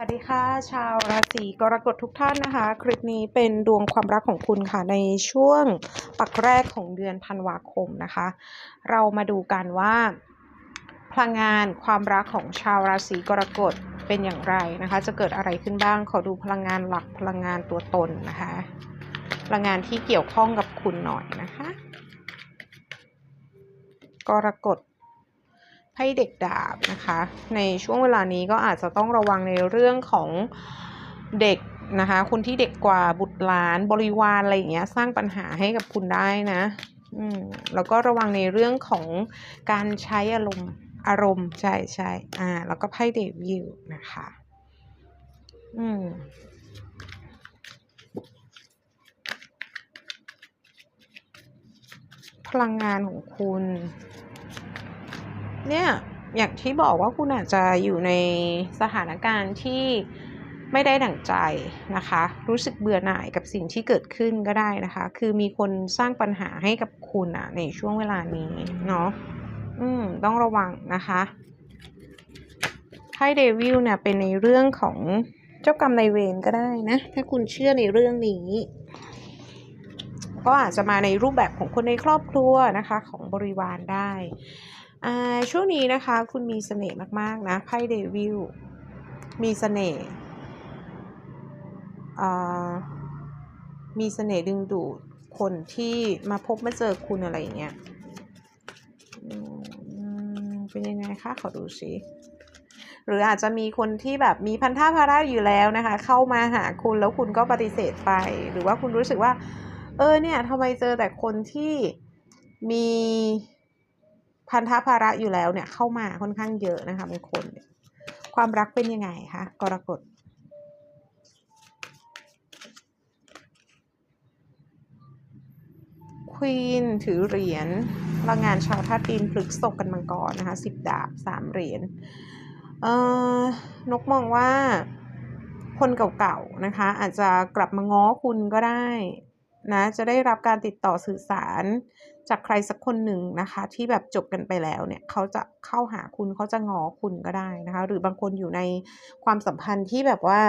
สวัสดีค่ะ ชาวราศีกรกฎทุกท่านนะคะ คลิปนี้เป็นดวงความรักของคุณค่ะในช่วงปักแรกของเดือนธันวาคมนะคะ เรามาดูกันว่า พลังงานความรักของชาวราศีกรกฎเป็นอย่างไรนะคะ จะเกิดอะไรขึ้นบ้าง ขอดูพลังงานหลักพลังงานตัวตนนะคะ พลังงานที่เกี่ยวข้องกับคุณหน่อยนะคะ กรกฎ ให้เด็กดาบนะคะ ในช่วงเวลานี้ก็อาจจะต้องระวังในเรื่องของเด็กนะคะคนที่เด็กกว่าบุตรหลานบริวารอะไรอย่างเงี้ยสร้างปัญหาให้กับคุณได้นะอืมแล้วก็ระวังในเรื่องของการใช้อารมณ์อารมณ์ใช่ใช่อ่าแล้วก็ไพ่เดวิลนะคะอืมพลังงานของคุณ เนี่ยอย่างที่บอกว่าคุณอาจจะอยู่ในสถานการณ์ที่ไม่ได้ดั่งใจนะคะ รู้สึกเบื่อหน่ายกับสิ่งที่เกิดขึ้นก็ได้นะคะ คือมีคนสร้างปัญหาให้กับคุณอะในช่วงเวลานี้เนาะอืมต้องระวังนะคะไพ่เดวิลเนี่ยเป็นในเรื่องของเจ้ากรรมนายเวรก็ได้นะ ถ้าคุณเชื่อในเรื่องนี้ ก็อาจจะมาในรูปแบบของคนในครอบครัวนะคะ ของบริวารได้ ช่วงนี้นะคะคุณมีเสน่ห์มากๆนะไพ่เดวิลมีเสน่ห์มีเสน่ห์ดึงดูดคนที่มาพบมาเจอคุณอะไรอย่างเงี้ยเป็นยังไงคะขอดูสิหรืออาจจะมีคนที่แบบมีพันธะภาระอยู่แล้วนะคะ เข้ามาหาคุณแล้วคุณก็ปฏิเสธไป หรือว่าคุณรู้สึกว่า เออเนี่ยทำไมเจอแต่คนที่มี พันธะภาระอยู่แล้วเนี่ยเข้ามาค่อนข้างเยอะนะคะบางคนเนี่ยความรักเป็นยังไงคะกรกฎควีนถือเหรียญพลังงานชาวธาตุดินพฤกษกกันมังกรนะคะสิบดาบสามเหรียญเอ่อนกมองว่าคนเก่าๆนะคะ อาจจะกลับมาง้อคุณก็ได้ นะจะได้รับการติดต่อสื่อสารจากใครสักคนหนึ่งนะคะ ที่แบบจบกันไปแล้วเนี่ยเขาจะเข้าหาคุณเขาจะงอคุณก็ได้นะคะ หรือบางคนอยู่ในความสัมพันธ์ที่แบบว่า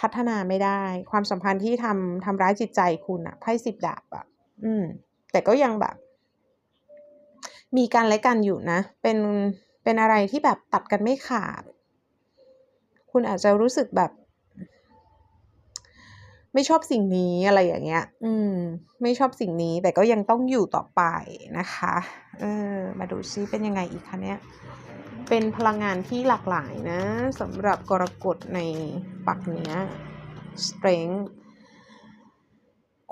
พัฒนาไม่ได้ ความสัมพันธ์ที่ทำทำร้ายจิตใจคุณอะไพ่สิบดาบอะอืม แต่ก็ยังแบบ มีการและกันอยู่นะ เป็นเป็นอะไรที่แบบตัดกันไม่ขาด คุณอาจจะรู้สึกแบบ ไม่ชอบสิ่งนี้อะไรอย่างเงี้ย อืม ไม่ชอบสิ่งนี้แต่ก็ยังต้องอยู่ต่อไปนะคะ เออ มาดูซิเป็นยังไงอีกคะเนี่ยเป็นพลังงานที่หลากหลายนะสำหรับกรกฎในปักเนี้ย strength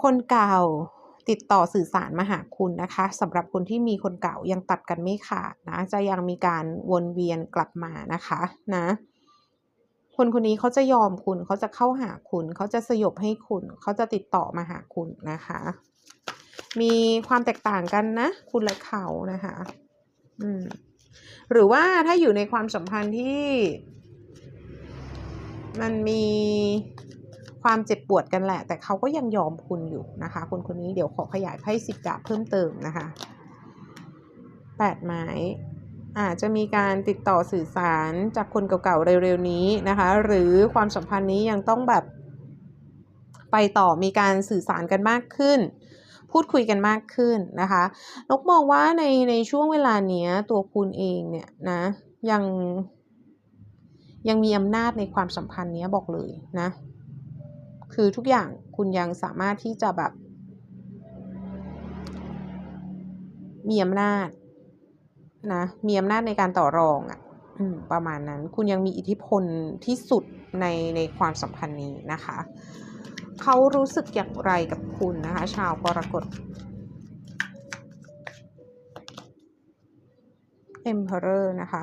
คนเก่าติดต่อสื่อสารมาหาคุณนะคะสำหรับคนที่มีคนเก่ายังตัดกันไม่ขาดนะ จะยังมีการวนเวียนกลับมานะคะนะ คนคนนี้เขาจะยอมคุณเขาจะเข้าหาคุณเขาจะสยบให้คุณเขาจะติดต่อมาหาคุณนะคะ มีความแตกต่างกันนะ คุณและเขานะคะอืมหรือว่าถ้าอยู่ในความสัมพันธ์ที่ มันมีความเจ็บปวดกันแหละ แต่เขาก็ยังยอมคุณอยู่นะคะ คนคนนี้เดี๋ยวขอขยายไพ่สิบดาบเพิ่มเติมนะคะแปดไม้ อาจจะมีการติดต่อสื่อสารจากคนเก่าๆเร็วๆนี้นะคะ หรือความสัมพันธ์นี้ยังต้องแบบ ไปต่อมีการสื่อสารกันมากขึ้น พูดคุยกันมากขึ้นนะคะนกมองว่าในในช่วงเวลาเนี้ย ตัวคุณเองเนี่ยนะยังยังมีอำนาจในความสัมพันธ์นี้บอกเลยนะ คือทุกอย่างคุณยังสามารถที่จะแบบ มีอำนาจ นะมีอำนาจในการต่อรองอะ่ะประมาณนั้นคุณยังมีอิทธิพลที่สุดในในความสัมพันธ์นี้นะคะ เขารู้สึกอย่างไรกับคุณนะคะ ชาวกรกฎ Emperor นะคะ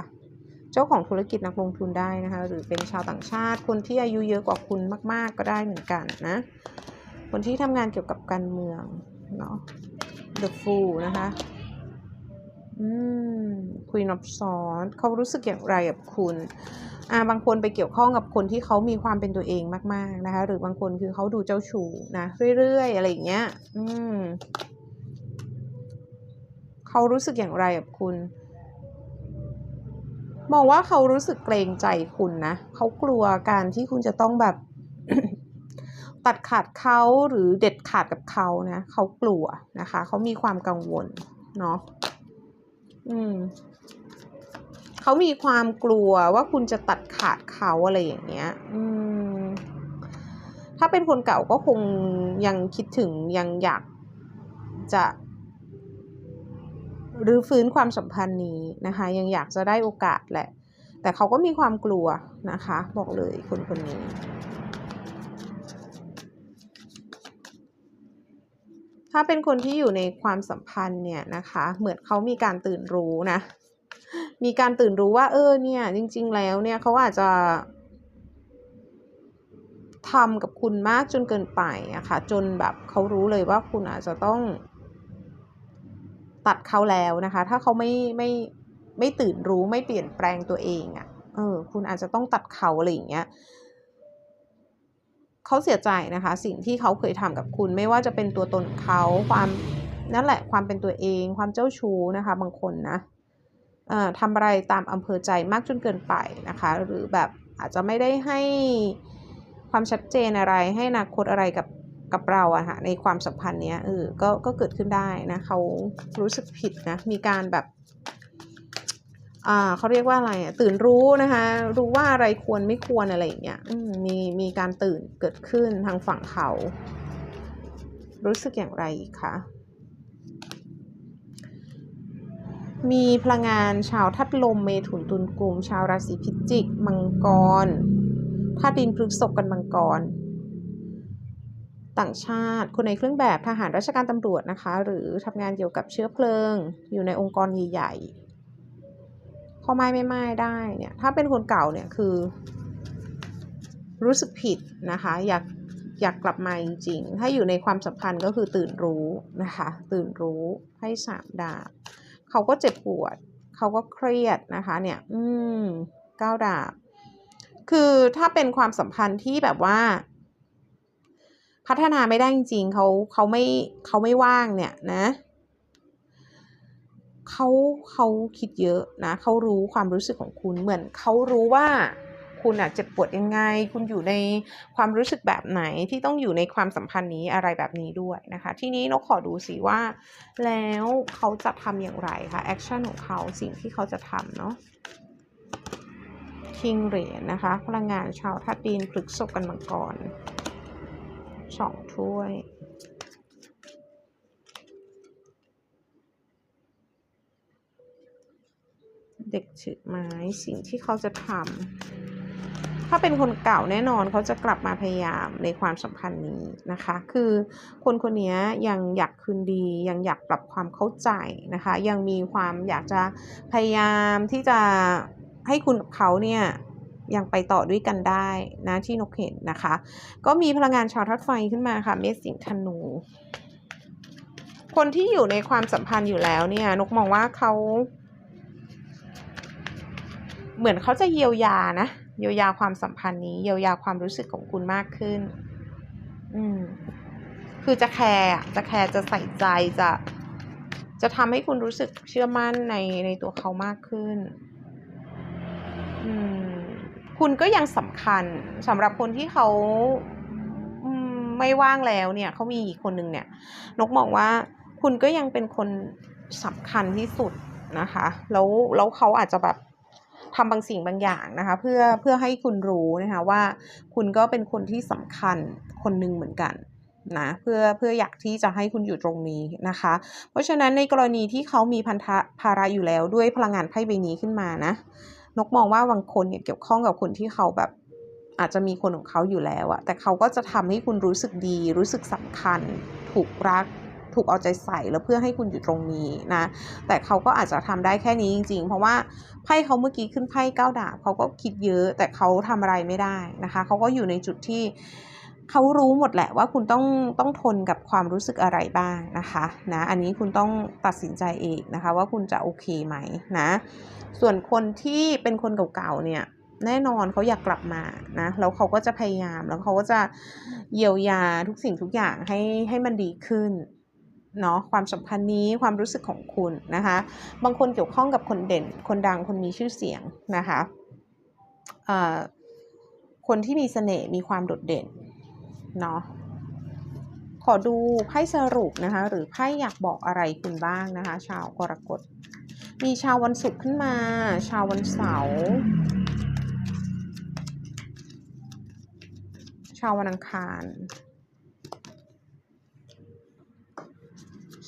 เจ้าของธุรกิจนักลงทุนได้นะคะ หรือเป็นชาวต่างชาติ คนที่อายุเยอะกว่าคุณมาก ๆ ก็ได้เหมือนกันนะ คนที่ทำงานเกี่ยวกับการเมืองเนาะ The Fool นะคะ อืม Queen of Swords เขารู้สึกอย่างไรกับคุณอ่าบางคนไปเกี่ยวข้องกับคนที่เขามีความเป็นตัวเองมาก ๆ นะคะ หรือบางคนคือเขาดูเจ้าชู้นะเรื่อย ๆ อะไรอย่างเงี้ย อืมเขารู้สึกอย่างไรกับคุณมองว่าเขารู้สึกเกรงใจคุณนะเขากลัวการที่คุณจะต้องแบบ ตัดขาดเขาหรือเด็ดขาดกับเขานะเขากลัวนะคะเขามีความกังวลเนาะ อืมเขามีความกลัวว่าคุณจะตัดขาดเขาอะไรอย่างเงี้ย อืม ถ้าเป็นคนเก่าก็คงยังคิดถึงยังอยากจะหรือฟื้นความสัมพันธ์นี้นะคะ ยังอยากจะได้โอกาสแหละ แต่เขาก็มีความกลัวนะคะ บอกเลยคนคนนี้ ถ้าเป็นคนที่อยู่ในความสัมพันธ์เนี่ยนะคะ เหมือนเขามีการตื่นรู้นะ มีการตื่นรู้ว่า เออเนี่ย จริง ๆ แล้วเนี่ยเขาอาจจะทำกับคุณมากจนเกินไปอะค่ะ จนแบบเขารู้เลยว่าคุณอาจจะต้อง ตัดเขาแล้วนะคะ ถ้าเขาไม่ไม่ไม่ตื่นรู้ไม่เปลี่ยนแปลงตัวเองอะเออ คุณอาจจะต้องตัดเขาอะไรอย่างเงี้ย เขาเสียใจนะคะ สิ่งที่เขาเคยทำกับคุณ ไม่ว่าจะเป็นตัวตนเขาความนั่นแหละความเป็นตัวเองความเจ้าชู้นะคะ บางคนนะทำอะไรตามอำเภอใจมากจนเกินไปนะคะ หรือแบบอาจจะไม่ได้ให้ความชัดเจนอะไรให้อนาคตอะไรกับกับเราอะค่ะในความสัมพันธ์เนี้ยเออก็ก็เกิดขึ้นได้นะเขารู้สึกผิดนะมีการแบบ เขาเรียกว่าอะไรตื่นรู้นะคะ รู้ว่าอะไรควรไม่ควรอะไรอย่างเงี้ยมีมีการตื่นเกิดขึ้นทางฝั่งเขา รู้สึกอย่างไรอีกคะมีพลังงานชาวทัดลมเมถุนตุลกลุ่มชาวราศีพิจิก มังกรธาตุดินพฤกษกกันมังกร ต่างชาติ คนในเครื่องแบบทหารราชการตำรวจนะคะ หรือทำงานเกี่ยวกับเชื้อเพลิง อยู่ในองค์กรใหญ่ ๆพอไม่ไม่ไม่ได้เนี่ยถ้าเป็นคนเก่าเนี่ยคือ รู้สึกผิดนะคะ อยากอยากกลับมาจริงๆ ถ้าอยู่ในความสัมพันธ์ก็คือตื่นรู้นะคะ ตื่นรู้ให้สามดาบเขาก็เจ็บปวด เขาก็เครียดนะคะเนี่ย อืมเก้าดาบ คือถ้าเป็นความสัมพันธ์ที่แบบว่า พัฒนาไม่ได้จริงๆเขาเขาไม่เขาไม่ว่างเนี่ยนะ เขาเขาคิดเยอะนะเขารู้ความรู้สึกของคุณเหมือนเขารู้ว่าคุณอะเจ็บปวดยังไง คุณอยู่ในความรู้สึกแบบไหนที่ต้องอยู่ในความสัมพันธ์นี้อะไรแบบนี้ด้วยนะคะ ทีนี้นกขอดูสิว่า แล้วเขาจะทำอย่างไรคะแอคชั่นของเขาสิ่งที่เขาจะทำเนาะคิงเหรียญนะคะ พลังงานชาวทัดดินพฤกษกันมังกรสองถ้วย เด็กถือไม้สิ่งที่เขาจะทำถ้าเป็นคนเก่าแน่นอนเขาจะกลับมาพยายามในความสัมพันธ์นี้นะคะ คือคนคนนี้ยังอยากคืนดี ยังอยากปรับความเข้าใจนะคะ ยังมีความอยากจะพยายามที่จะให้คุณกับเขาเนี่ยยังไปต่อด้วยกันได้นะที่นกเห็นนะคะ ก็มีพลังงานชาวทัดไฟขึ้นมาค่ะ เมษสิงธนู คนที่อยู่ในความสัมพันธ์อยู่แล้วเนี่ย นกมองว่าเขา เหมือนเขาจะเยียวยานะ เยียวยาความสัมพันธ์นี้ เยียวยาความรู้สึกของคุณมากขึ้น อืม คือจะแคร์จะแคร์จะใส่ใจจะ จะทำให้คุณรู้สึกเชื่อมั่นในในตัวเขามากขึ้น อือคุณก็ยังสำคัญสำหรับคนที่เขาไม่ว่างแล้วเนี่ยเขามีอีกคนหนึ่งเนี่ย นกมองว่าคุณก็ยังเป็นคนสำคัญที่สุดนะคะ แล้วแล้วเขาอาจจะแบบ ทำบางสิ่งบางอย่างนะคะ เพื่อเพื่อให้คุณรู้นะคะว่าคุณก็เป็นคนที่สำคัญคนหนึ่งเหมือนกันนะเพื่อเพื่ออยากที่จะให้คุณอยู่ตรงนี้นะคะ เพราะฉะนั้นในกรณีที่เขามีพันธะภาระอยู่แล้วด้วยพลังงานไพ่ใบนี้ขึ้นมานะนกมองว่าบางคนเนี่ยเกี่ยวข้องกับคนที่เขาแบบอาจจะมีคนของเขาอยู่แล้วอะแต่เขาก็จะทำให้คุณรู้สึกดี รู้สึกสำคัญ ถูกรัก ถูกเอาใจใส่แล้วเพื่อให้คุณอยู่ตรงนี้นะ แต่เขาก็อาจจะทำได้แค่นี้จริง ๆ เพราะว่าไพ่เขาเมื่อกี้ขึ้นไพ่ก้าวดาบเขาก็คิดเยอะ แต่เขาทำอะไรไม่ได้นะคะเขาก็อยู่ในจุดที่เขารู้หมดแหละว่าคุณต้องต้องทนกับความรู้สึกอะไรบ้างนะคะนะอันนี้คุณต้องตัดสินใจเองนะคะ ว่าคุณจะโอเคไหมนะ ส่วนคนที่เป็นคนเก่าๆเนี่ยแน่นอนเขาอยากกลับมานะแล้วเขาก็จะพยายามแล้วเขาก็จะเยียวยาทุกสิ่งทุกอย่างให้ให้มันดีขึ้น เนาะความสัมพันธ์นี้ความรู้สึกของคุณนะคะ บางคนเกี่ยวข้องกับคนเด่น คนดังคนมีชื่อเสียงนะคะคนที่มีเสน่ห์มีความโดดเด่นเนาะขอดูไพ่สรุปนะคะ หรือไพ่อยากบอกอะไรคุณบ้างนะคะ ชาวกรกฎมีชาววันศุกร์ขึ้นมา ชาววันเสาร์ชาววันอังคาร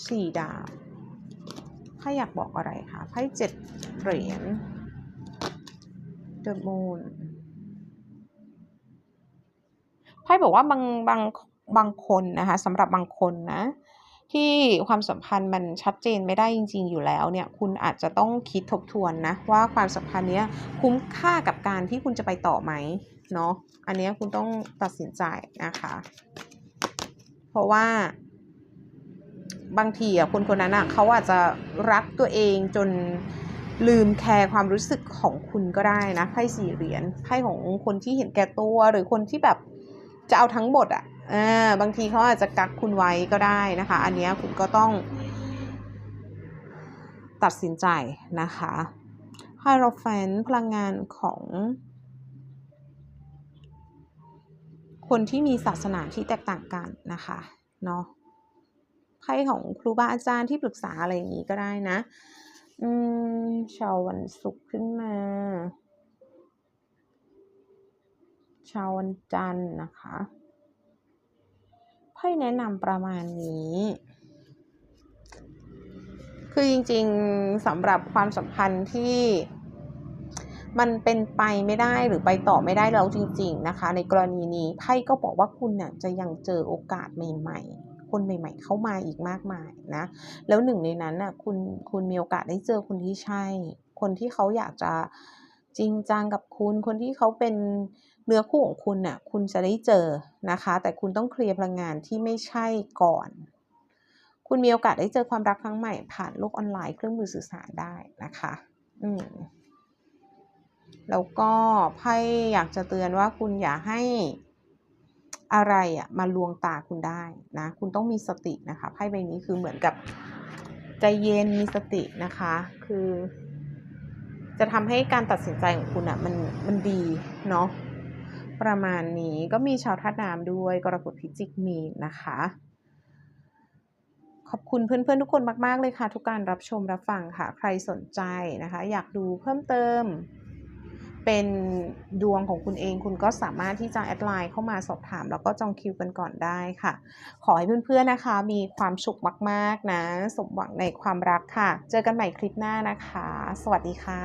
สี่ดาวไพ่อยากบอกอะไรคะไพ่เจ็ดเหรียญ The Moon ไพ่บอกว่าบางบางบางคนนะคะสำหรับบางคนนะ ที่ความสัมพันธ์มันชัดเจนไม่ได้จริง ๆ อยู่แล้วเนี่ย คุณอาจจะต้องคิดทบทวนนะ ว่าความสัมพันธ์เนี้ยคุ้มค่ากับการที่คุณจะไปต่อไหมเนาะอันนี้คุณต้องตัดสินใจนะคะ เพราะว่า บางทีอะคนคนนั้นอะเขาอาจจะรักตัวเองจนลืมแคร์ความรู้สึกของคุณก็ได้นะไพ่สี่เหรียญไพ่ของคนที่เห็นแก่ตัวหรือคนที่แบบจะเอาทั้งหมดอะเออบางทีเขาอาจจะกักคุณไว้ก็ได้นะคะ อันนี้คุณก็ต้อง ตัดสินใจนะคะไฮโรแฟนพลังงานของ คนที่มีศาสนาที่แตกต่างกันนะคะเนาะ ไพ่ของครูบาอาจารย์ที่ปรึกษาอะไรอย่างนี้ก็ได้นะ อืมชาววันศุกร์ขึ้นมาชาววันจันทร์นะคะไพ่แนะนำประมาณนี้ คือจริงๆสำหรับความสัมพันธ์ที่มันเป็นไปไม่ได้หรือไปต่อไม่ได้แล้วจริง ๆ นะคะ ในกรณีนี้ไพ่ก็บอกว่าคุณเนี่ยจะยังเจอโอกาสใหม่ ๆ คนใหม่ ๆ เข้ามาอีกมากมายนะ แล้วหนึ่งในนั้นน่ะคุณคุณมีโอกาสได้เจอคนที่ใช่ คนที่เขาอยากจะจริงจังกับคุณ คนที่เขาเป็นเนื้อคู่ของคุณน่ะคุณจะได้เจอนะคะ แต่คุณต้องเคลียร์พลังงานที่ไม่ใช่ก่อน คุณมีโอกาสได้เจอความรักครั้งใหม่ ผ่านโลกออนไลน์เครื่องมือสื่อสารได้นะคะ อืมแล้วก็ไพ่อยากจะเตือนว่าคุณอย่าให้ อะไรอะมาลวงตาคุณได้นะคุณต้องมีสตินะคะไพ่ใบนี้คือเหมือนกับใจเย็นมีสตินะคะ คือ จะทำให้การตัดสินใจของคุณอะมันมันดีเนาะประมาณนี้ก็มีชาวธาตุน้ำด้วยกรกฎพิจิกมีนนะคะ ขอบคุณเพื่อนๆทุกคนมาก ๆ เลยค่ะ ทุกการรับชมรับฟังค่ะ ใครสนใจนะคะ อยากดูเพิ่มเติม เป็นดวงของคุณเองคุณก็สามารถที่จะแอดไลน์เข้ามาสอบถาม แล้วก็จองคิวกันก่อนได้ค่ะ ขอให้เพื่อนๆนะคะ มีความสุขมากๆนะ สมหวังในความรักค่ะ เจอกันใหม่คลิปหน้านะคะ สวัสดีค่ะ